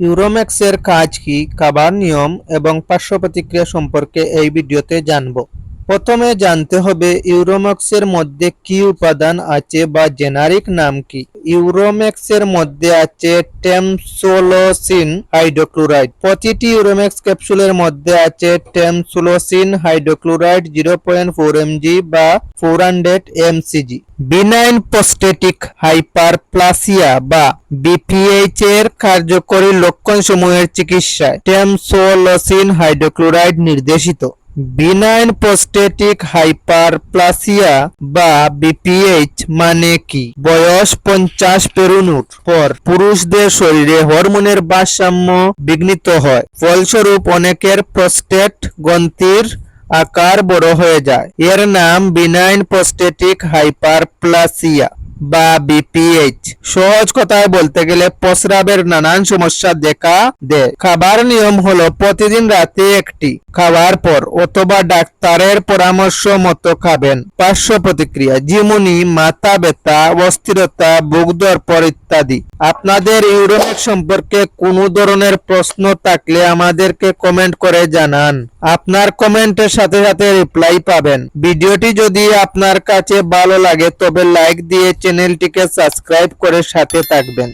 ইউরোম্যাক্সের কাজ কি কাবার নিয়ম এবং পার্শ্ব প্রতিক্রিয়া সম্পর্কে এই ভিডিওতে জানব। প্রথমে জানতে হবে ইউরোম্যাক্সের মধ্যে কি উপাদান আছে বা জেনারিক নাম কি। ইউরোম্যাক্সের মধ্যে আছে টেমসোলোসিন হাইড্রোক্লোরাইড। প্রতিটি ইউরোম্যাক্স ক্যাপসুলের মধ্যে আছে tamsulosin hydrochloride zero point four mg বা four hundred mcg. Benign prostatic hyperplasia বা বিপিএইচ এর কার্যকরী লক্ষণসমূহের চিকিৎসায় টেমসোলোসিন হাইড্রোক্লোরাইড নির্দেশিত। বিনাইন প্রস্টেটিক হাইপারপ্লাসিয়া বা বিপিএইচ মানে কি? বয়স পঞ্চাশ পেরুনুর পর পুরুষদের শরীরে হরমোনের ভারসাম্য বিঘ্নিত হয়। ফলস্বরূপ অনেকের প্রস্টেট গ্রন্থির আকার বড় হয়ে যায়। এর নাম বিনাইন প্রস্টেটিক হাইপারপ্লাসিয়া বা বিপিএইচ সহজ কথায় বলতে গেলে প্রস্রাবের নানান সমস্যা দেখা দেয় খাবার নিয়ম হলো প্রতিদিন রাতে একটি খাওয়ার পর অথবা ডাক্তারের পরামর্শ মতো খাবেন। পার্শ্ব প্রতিক্রিয়া, জিমুনি, মাথা ব্যথা, অস্থিরতা, বুক দর্পর ইত্যাদি। আপনাদের ইউরোমেক সম্পর্কে কোনো ধরনের প্রশ্ন থাকলে আমাদেরকে কমেন্ট করে জানান। আপনার কমেন্টের সাথে সাথে রিপ্লাই পাবেন। ভিডিওটি যদি আপনার কাছে ভালো লাগে তবে লাইক দিয়ে চ্যানেলটিকে সাবস্ক্রাইব করে সাথে থাকবেন।